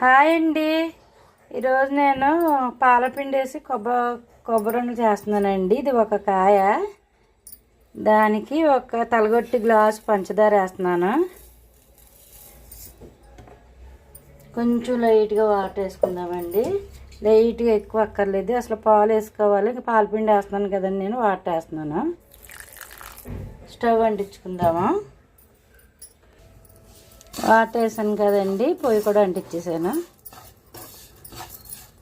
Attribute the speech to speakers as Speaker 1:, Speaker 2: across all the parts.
Speaker 1: Hi అండి. ఈరోజు నేను పాలపిండి వేసి కొబ్బరి కొబ్బరిని చేస్తున్నానండి. ఇది ఒక కాయ. దానికి ఒక తలగొట్టి గ్లాస్ పంచదార వేస్తున్నాను. కొంచెం లైట్గా వాటర్ వేసుకుందామండి. లైట్గా ఎక్కువ అక్కర్లేదు. అసలు పాలు వేసుకోవాలి. ఇంకా పాలపిండి వేస్తున్నాను కదండి నేను వాటర్ వేస్తున్నాను. స్టవ్ అంటించుకుందాము. వాటర్ వేసాను కదండి పొయ్యి కూడా అంటించేసాను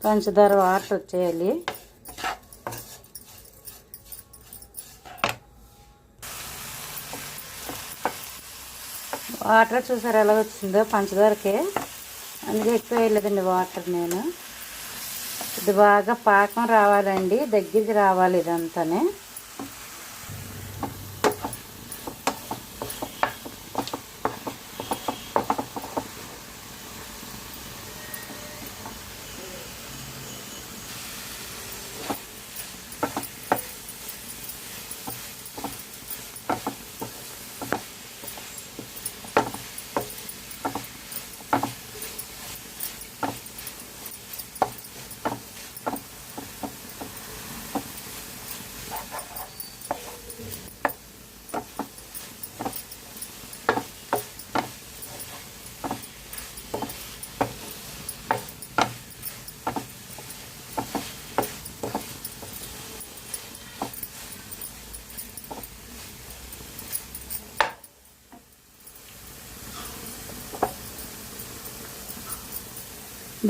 Speaker 1: పంచదార వాటర్ వచ్చేయాలి. వాటర్ చూసారు ఎలా వచ్చిందో పంచదారకి. అందుకే ఎక్కువ వేయలేదండి వాటర్ నేను. ఇది బాగా పాకం రావాలండి దగ్గరికి రావాలి ఇదంతానే.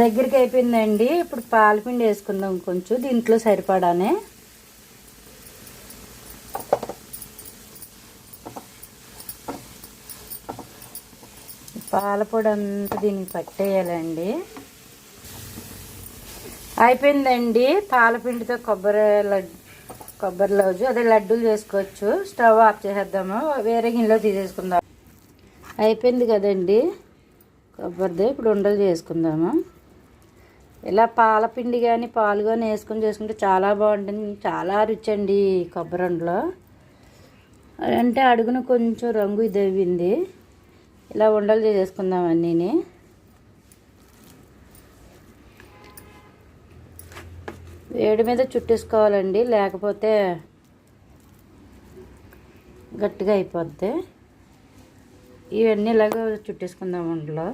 Speaker 1: దగ్గరికి అయిపోయిందండి ఇప్పుడు పాలపిండి వేసుకుందాం కొంచెం. దీంట్లో సరిపడానే. పాలపొడి అంతా దీనికి పట్టేయాలండి. అయిపోయిందండి. పాలపిండితో కొబ్బరి లడ్డు కొబ్బరి లవ్జు అదే లడ్డూలు చేసుకోవచ్చు. స్టవ్ ఆఫ్ చేసేద్దాము. వేరే గిన్నెలో తీసేసుకుందాం. అయిపోయింది కదండి. కొబ్బరిది ఇప్పుడు ఉండలు చేసుకుందాము. ఇలా పాలపిండి కానీ పాలు కానీ వేసుకొని చేసుకుంటే చాలా బాగుంటుంది. చాలా రుచి అండి కొబ్బరి అంటే అడుగున కొంచెం రంగు ఇదవ్వింది ఇలా ఉండలు చేసేసుకుందాం అన్నీని. వేడి మీద చుట్టేసుకోవాలండి. లేకపోతే గట్టిగా అయిపోద్ది. ఇవన్నీ ఇలాగ చుట్టేసుకుందాం ఉండలో